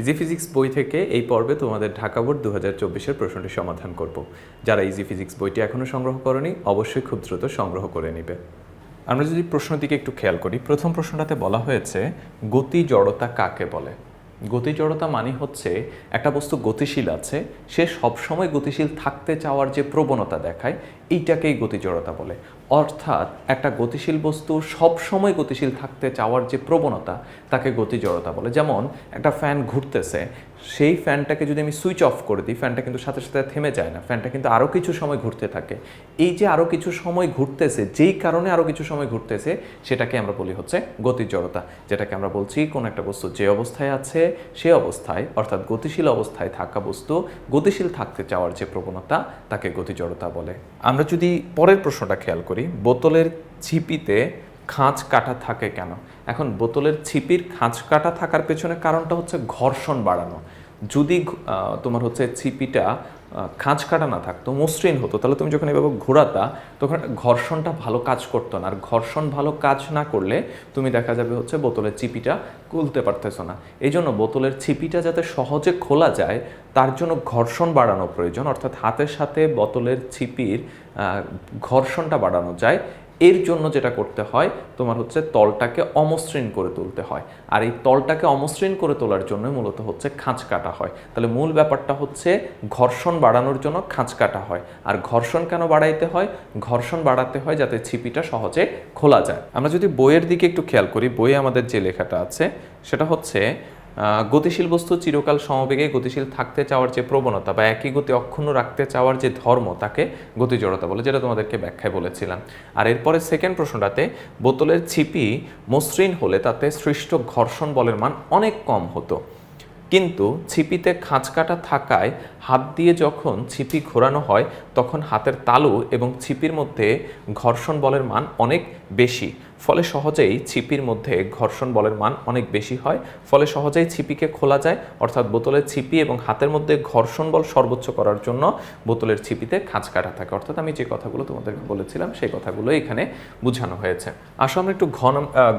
Easy physics বই থেকে এই পর্বে তোমাদের ঢাকা বোর্ড দু হাজার চব্বিশের প্রশ্নটি সমাধান করব। যারা ইজি ফিজিক্স বইটি এখনও সংগ্রহ করেনি, অবশ্যই খুব দ্রুত সংগ্রহ করে নেবে। আমরা যদি প্রশ্নটিকে একটু খেয়াল করি, প্রথম প্রশ্নটাতে বলা হয়েছে, গতি জড়তা কাকে বলে? গতি জড়তা মানে হচ্ছে একটা বস্তু গতিশীল আছে, সে সবসময় গতিশীল থাকতে চাওয়ার যে প্রবণতা দেখায়, এইটাকেই গতি জড়তা বলে। অর্থাৎ একটা গতিশীল বস্তু সবসময় গতিশীল থাকতে চাওয়ার যে প্রবণতা, তাকে গতি জড়তা বলে। যেমন একটা ফ্যান ঘুরতেছে সেই ফ্যানটাকে যদি আমি সুইচ অফ করে দিই, ফ্যানটা কিন্তু সাথে সাথে থেমে যায় না। ফ্যানটা কিন্তু আরও কিছু সময় ঘুরতে থাকে। এই যে আরও কিছু সময় ঘুরতেছে, যেই কারণে আরও কিছু সময় ঘুরতেছে, সেটাকে আমরা বলি হচ্ছে গতি জড়তা। যেটাকে আমরা বলছি কোন একটা বস্তু যে অবস্থায় আছে, সে অবস্থায়, অর্থাৎ গতিশীল অবস্থায় থাকা বস্তু, গতিশীল থাকতে চাওয়ার যে প্রবণতা, তাকে গতি জড়তা বলে। আমরা যদি পরের প্রশ্নটা খেয়াল করি, বোতলের ছিপিতে খাঁজ কাটা থাকে কেন? এখন বোতলের ছিপির খাঁজ কাটা থাকার পেছনে কারণটা হচ্ছে ঘর্ষণ বাড়ানো। যদি তোমার হচ্ছে ছিপিটা খাঁজ কাটা না থাকতো, মসৃণ হতো, তাহলে তুমি যখন এভাবে ঘোরাতা, তখন ঘর্ষণটা ভালো কাজ করতো না। আর ঘর্ষণ ভালো কাজ না করলে তুমি দেখা যাবে হচ্ছে বোতলের চিপিটা খুলতে পারতেছো না। এই জন্য বোতলের ছিপিটা যাতে সহজে খোলা যায়, তার জন্য ঘর্ষণ বাড়ানো প্রয়োজন। অর্থাৎ হাতের সাথে বোতলের ছিপির ঘর্ষণটা বাড়ানো যায়। এর জন্য যেটা করতে হয়, তোমার হচ্ছে তলটাকে অমসৃণ করে তুলতে হয়। আর এই তলটাকে অমসৃণ করে তোলার জন্য মূলত হচ্ছে খাঁচ কাটা হয়। তাহলে মূল ব্যাপারটা হচ্ছে ঘর্ষণ বাড়ানোর জন্য খাঁচ কাটা হয়। আর ঘর্ষণ কেন বাড়াইতে হয়? ঘর্ষণ বাড়াতে হয় যাতে ছিপিটা সহজে খোলা যায়। আমরা যদি বইয়ের দিকে একটু খেয়াল করি, বইয়ে আমাদের যে লেখাটা আছে, সেটা হচ্ছে গতিশীল বস্তু চিরকাল সমবেগে গতিশীল থাকতে চাওয়ার যে প্রবণতা বা একই গতি অক্ষুণ্ণ রাখতে চাওয়ার যে ধর্ম, তাকে গতি জড়তা বলে, যেটা তোমাদেরকে ব্যাখ্যায় বলেছিলাম। আর এরপরে সেকেন্ড প্রশ্নটাতে, বোতলের ছিপি মসৃণ হলে তাতে সৃষ্ট ঘর্ষণ বলের মান অনেক কম হতো। কিন্তু ছিপিতে খাঁচ কাটা থাকায় হাত দিয়ে যখন ছিপি ঘোরানো হয়, তখন হাতের তালু এবং ছিপির মধ্যে ঘর্ষণ বলের মান অনেক বেশি। ফলে সহজেই ছিপির মধ্যে ঘর্ষণ বলের মান অনেক বেশি হয়। ফলে সহজেই ছিপিকে খোলা যায়, অর্থাৎ বোতলের ছিপি এবং হাতের মধ্যে ঘর্ষণ বল সর্বোচ্চ করার জন্য বোতলের ছিপিতে খাঁচ কাটা থাকে। অর্থাৎ আমি যে কথাগুলো তোমাদেরকে বলেছিলাম, সেই কথাগুলো এখানে বোঝানো হয়েছে। আসো, আমরা একটু ঘন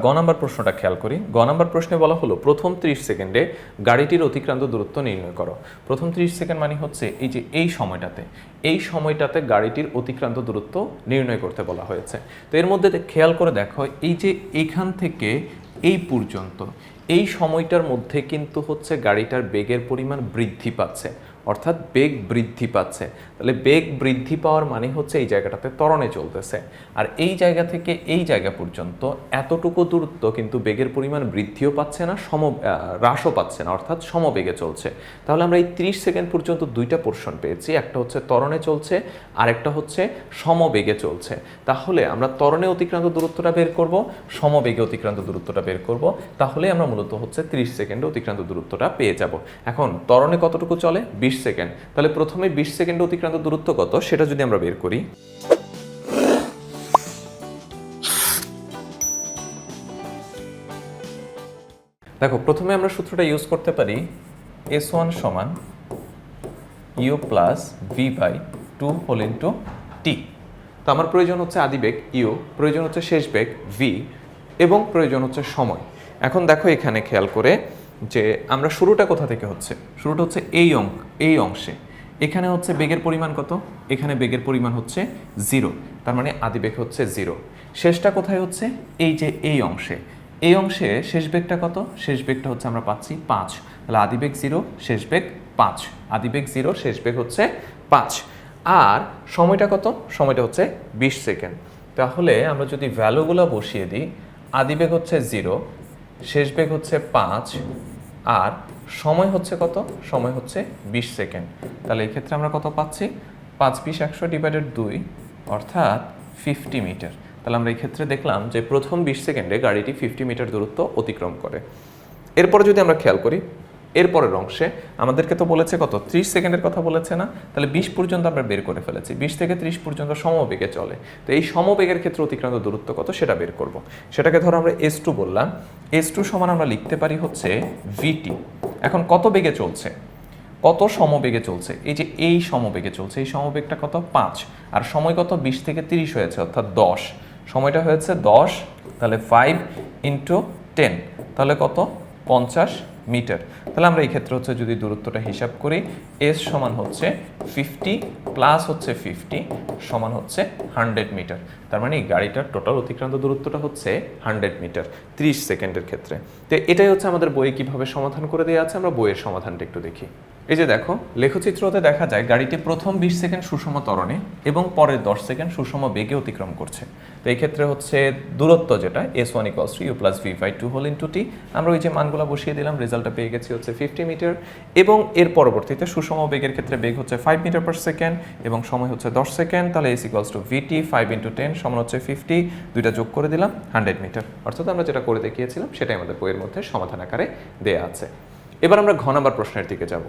গ নাম্বার প্রশ্নটা খেয়াল করি। গ নাম্বার প্রশ্নে বলা হলো, প্রথম 30 সেকেন্ডে গাড়িটির অতিক্রান্ত দূরত্ব নির্ণয় করো। প্রথম 30 সেকেন্ড মানে হচ্ছে এই যে এই সময়টাতে এই সময়টাতে গাড়িটির অতিক্রান্ত দূরত্ব নির্ণয় করতে বলা হয়েছে। তো এর মধ্যে খেয়াল করে দেখো এই যে এখান থেকে এই পর্যন্ত, এই সময়টার মধ্যে কিন্তু হচ্ছে গাড়িটার বেগের পরিমাণ বৃদ্ধি পাচ্ছে। অর্থাৎ বেগ বৃদ্ধি পাচ্ছে। তাহলে বেগ বৃদ্ধি পাওয়ার মানে হচ্ছে এই জায়গাটাতে ত্বরণে চলতেছে। আর এই জায়গা থেকে এই জায়গা পর্যন্ত এতটুকু দূরত্ব কিন্তু বেগের পরিমাণ বৃদ্ধিও পাচ্ছে না, সম হ্রাসও পাচ্ছে না, অর্থাৎ সমবেগে চলছে। তাহলে আমরা এই 30 সেকেন্ড পর্যন্ত দুইটা পোর্শন পেয়েছি, একটা হচ্ছে ত্বরণে চলছে, আরেকটা হচ্ছে সমবেগে চলছে। তাহলে আমরা ত্বরণে অতিক্রান্ত দূরত্বটা বের করব, সমবেগে অতিক্রান্ত দূরত্বটা বের করব, তাহলে আমরা মূলত হচ্ছে 30 সেকেন্ডে অতিক্রান্ত দূরত্বটা পেয়ে যাব। এখন ত্বরণে কতটুকু চলে? 20 সেকেন্ড। তাহলে প্রথমে 20 সেকেন্ডে অতিক্রান্ত দূরত্ব কত? সেটা যদি আমরা বের করি। দেখো, প্রথমে আমরা সূত্রটা ইউজ করতে পারি এস ওয়ান সমান U plus V by two whole into T তো আমার প্রয়োজন হচ্ছে আদিবেগ ইউ প্রয়োজন হচ্ছে শেষ বেগ ভি এবং প্রয়োজন হচ্ছে সময়। এখন দেখো এখানে খেয়াল করে যে আমরা শুরুটা কোথা থেকে হচ্ছে? শুরুটা হচ্ছে এই অঙ্ক। এই অংশে। এখানে হচ্ছে বেগের পরিমাণ কত? এখানে বেগের পরিমাণ হচ্ছে জিরো। তার মানে আদিবেগ হচ্ছে জিরো। শেষটা কোথায় হচ্ছে? এই যে এই অংশে। এই অংশে শেষ বেগটা কত? শেষ বেগটা হচ্ছে আমরা পাচ্ছি পাঁচ। তাহলে আদিবেগ জিরো, শেষ বেগ পাঁচ। আদিবেগ জিরো, শেষ বেগ হচ্ছে পাঁচ। আর সময়টা কত? সময়টা হচ্ছে বিশ সেকেন্ড। তাহলে আমরা যদি ভ্যালুগুলো বসিয়ে দিই আদিবেগ হচ্ছে জিরো, শেষ বেগ হচ্ছে পাঁচ আর সময় হচ্ছে কত? সময় হচ্ছে বিশ সেকেন্ড। তাহলে এই ক্ষেত্রে আমরা কত পাচ্ছি? পাঁচ বিশ একশো ডিভাইডেড দুই, অর্থাৎ ফিফটি মিটার তাহলে আমরা এই ক্ষেত্রে দেখলাম যে প্রথম বিশ সেকেন্ডে গাড়িটি ফিফটি মিটার দূরত্ব অতিক্রম করে। এরপরে যদি আমরা খেয়াল করি এরপরের অংশে আমাদেরকে তো বলেছে কত? ত্রিশ সেকেন্ডের কথা বলেছে না? তাহলে বিশ পর্যন্ত আমরা বের করে ফেলেছি। বিশ থেকে ত্রিশ পর্যন্ত সমবেগে চলে। তো এই সমবেগের ক্ষেত্রে অতিক্রান্ত দূরত্ব কত? সেটা বের করব। সেটাকে ধরো আমরা এস টু বললাম। এস টু সমান আমরা লিখতে পারি হচ্ছে ভিটি এখন কত বেগে চলছে? কত সমবেগে চলছে? এই যে এই সমবেগে চলছে, এই সমবেগটা কত? পাঁচ। আর সময় কত? বিশ থেকে তিরিশ হয়েছে, অর্থাৎ দশ। সময়টা হয়েছে দশ, তাহলে ফাইভ ইন্টু টেন তাহলে কত? পঞ্চাশ মিটার। তাহলে আমরা এই ক্ষেত্রে হচ্ছে যদি দূরত্বটা হিসাব করি এস সমান হচ্ছে ফিফটি প্লাস হচ্ছে ফিফটি সমান হচ্ছে হান্ড্রেড মিটার তার মানে এই গাড়িটার টোটাল অতিক্রান্ত দূরত্বটা হচ্ছে হান্ড্রেড মিটার ত্রিশ সেকেন্ডের ক্ষেত্রে। তো এটাই হচ্ছে আমাদের বইয়ে কীভাবে সমাধান করে দেওয়া আছে, আমরা বইয়ের সমাধানটা একটু দেখি। এই যে দেখো, লেখচিত্রতে দেখা যায় গাড়িটি প্রথম বিশ সেকেন্ড সুষম ত্বরণে এবং পরের দশ সেকেন্ড সুষম বেগে অতিক্রম করছে। তো এই ক্ষেত্রে হচ্ছে দূরত্ব যেটা S one equals U plus V by two whole into T আমরা ওই যে মানগুলো বসিয়ে দিলাম রেজাল্টটা পেয়ে গেছি হচ্ছে ফিফটি মিটার এবং এর পরবর্তীতে সুষম বেগের ক্ষেত্রে বেগ হচ্ছে ফাইভ মিটার পার সেকেন্ড এবং সময় হচ্ছে দশ সেকেন্ড, তাহলে S equals to VT five into ten সমান হচ্ছে ফিফটি দুইটা যোগ করে দিলাম হান্ড্রেড মিটার অর্থাৎ আমরা যেটা করে দেখিয়েছিলাম, সেটাই আমাদের বইয়ের মধ্যে সমাধান আকারে দেয়া আছে। এবার আমরা ঘ নাম্বার প্রশ্নের দিকে যাব।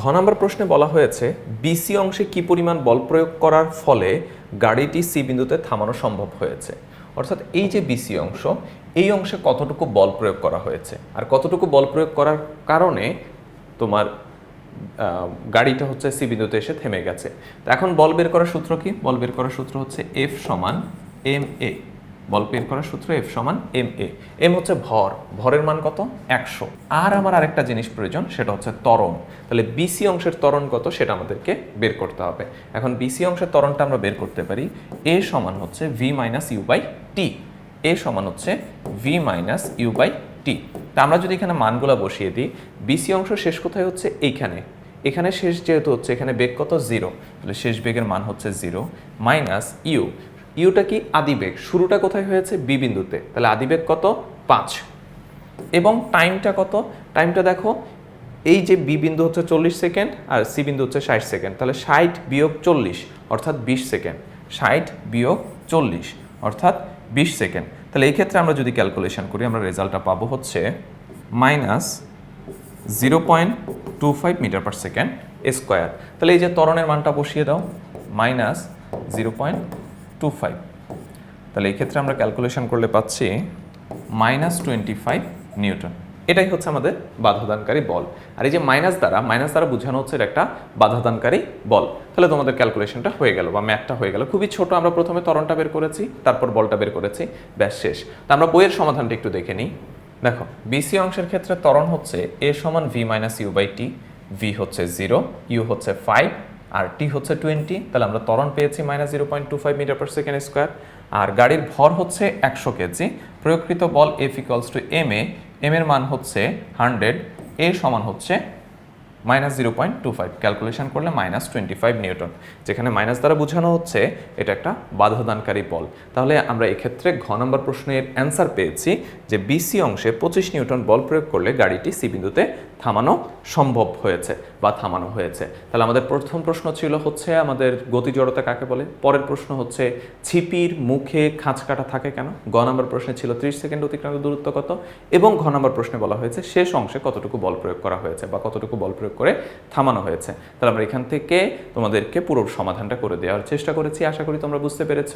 ঘ নাম্বার প্রশ্নে বলা হয়েছে বিসি অংশে কি পরিমাণ বল প্রয়োগ করার ফলে গাড়িটি সি বিন্দুতে থামানো সম্ভব হয়েছে? অর্থাৎ এই যে বিসি অংশ, এই অংশে কতটুকু বল প্রয়োগ করা হয়েছে? আর কতটুকু বল প্রয়োগ করার কারণে তোমার গাড়িটা হচ্ছে সি বিন্দুতে এসে থেমে গেছে? তো এখন বল বের করার সূত্র কি? বল বের করার সূত্র হচ্ছে এফ সমান এম এ বল বের করার সূত্র এফ সমান এম এ এম হচ্ছে ভর। ভরের মান কত? একশো। আর আমার আরেকটা জিনিস প্রয়োজন, সেটা হচ্ছে ত্বরণ। তাহলে বিসি অংশের ত্বরণ কত সেটা আমাদেরকে বের করতে হবে। এখন বিসি অংশের ত্বরণটা আমরা বের করতে পারি এ সমান হচ্ছে V minus U by T A সমান হচ্ছে V minus U by T তা আমরা যদি এখানে মানগুলো বসিয়ে দিই বিসি অংশ শেষ কোথায় হচ্ছে? এইখানে। এখানে শেষ যেহেতু হচ্ছে, এখানে বেগ কত? জিরো। তাহলে শেষ বেগের মান হচ্ছে জিরো। মাইনাস ইউ ইউটা কি আদিবেগ? শুরুটা কোথায় হয়েছে? বি বিন্দুতে। তাহলে আদিবেগ কত? পাঁচ। এবং টাইমটা কত? টাইমটা দেখো, এই যে বি বিন্দু হচ্ছে চল্লিশ সেকেন্ড আর সি বিন্দু হচ্ছে ষাট সেকেন্ড। তাহলে ষাট বিয়োগ চল্লিশ, অর্থাৎ বিশ সেকেন্ড। ষাট বিয়োগ চল্লিশ, অর্থাৎ বিশ সেকেন্ড। তাহলে এই ক্ষেত্রে আমরা যদি ক্যালকুলেশন করি, আমরা রেজাল্টটা পাবো হচ্ছে minus zero point two five metre per second square. তাহলে এই যে ত্বরণের মানটা বসিয়ে দাও, minus zero point two five তাহলে এই ক্ষেত্রে আমরা ক্যালকুলেশন করলে পাচ্ছি মাইনাস টোয়েন্টি ফাইভ নিউটন। এটাই হচ্ছে আমাদের বাধাদানকারী বল। আর এই যে মাইনাস দ্বারা মাইনাস দ্বারা বোঝানো হচ্ছে একটা বাধাদানকারী বল। তাহলে তোমাদের ক্যালকুলেশনটা হয়ে গেল বা ম্যাথটা হয়ে গেল। খুবই ছোট, আমরা প্রথমে ত্বরণটা বের করেছি, তারপর বলটা বের করেছি, ব্যাস শেষ। তা আমরা বইয়ের সমাধানটা একটু দেখে নিই। দেখো বিসি অংশের ক্ষেত্রে ত্বরণ হচ্ছে এ সমান V minus U by T V হচ্ছে জিরো ইউ হচ্ছে ফাইভ আর টি হচ্ছে টোয়েন্টি তাহলে আমরা ত্বরণ পেয়েছি minus zero point two five metre per second square আর গাড়ির ভর হচ্ছে একশো কেজি, প্রয়োগকৃত বল F equals to M A M এর মান হচ্ছে হান্ড্রেড এ সমান হচ্ছে minus zero point two five. Calculation করলে মাইনাস টোয়েন্টি ফাইভ নিউটন। যেখানে মাইনাস দ্বারা বোঝানো হচ্ছে, এটা একটা বাধাদানকারী বল। তাহলে আমরা এক্ষেত্রে ঘ নম্বর প্রশ্নের অ্যান্সার পেয়েছি যে বিসি অংশে পঁচিশ নিউটন বল প্রয়োগ করলে গাড়িটি সি বিন্দুতে থামানো সম্ভব হয়েছে বা থামানো হয়েছে। তাহলে আমাদের প্রথম প্রশ্ন ছিল হচ্ছে আমাদের গতি জড়তা কাকে বলে? পরের প্রশ্ন হচ্ছে ছিপির মুখে খাঁচ কাটা থাকে কেন? গ নম্বর প্রশ্নে ছিল ত্রিশ সেকেন্ড অতিক্রান্ত দূরত্ব কত? এবং ঘ নম্বর প্রশ্নে বলা হয়েছে শেষ অংশে কতটুকু বল প্রয়োগ করা হয়েছে বা কতটুকু বল প্রয়োগ করে থামানো হয়েছে। তাহলে আমরা এখান থেকে তোমাদেরকে পুরো সমাধানটা করে দেওয়ার চেষ্টা করেছি। আশা করি তোমরা বুঝতে পেরেছ।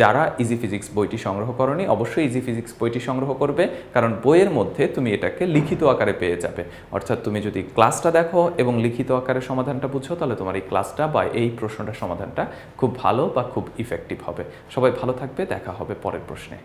যারা ইজি ফিজিক্স বইটি সংগ্রহ করনি, অবশ্যই ইজি ফিজিক্স বইটি সংগ্রহ করবে, কারণ বইয়ের মধ্যে তুমি এটাকে লিখিত আকারে পেয়ে যাবে। অর্থাৎ তুমি যদি ক্লাসটা দেখো এবং লিখিত আকারে সমাধানটা বুঝো, তাহলে তোমার এই ক্লাসটা বা এই প্রশ্নটার সমাধানটা খুব ভালো বা খুব ইফেক্টিভ হবে। সবাই ভালো থাকবে, দেখা হবে পরের প্রশ্নে।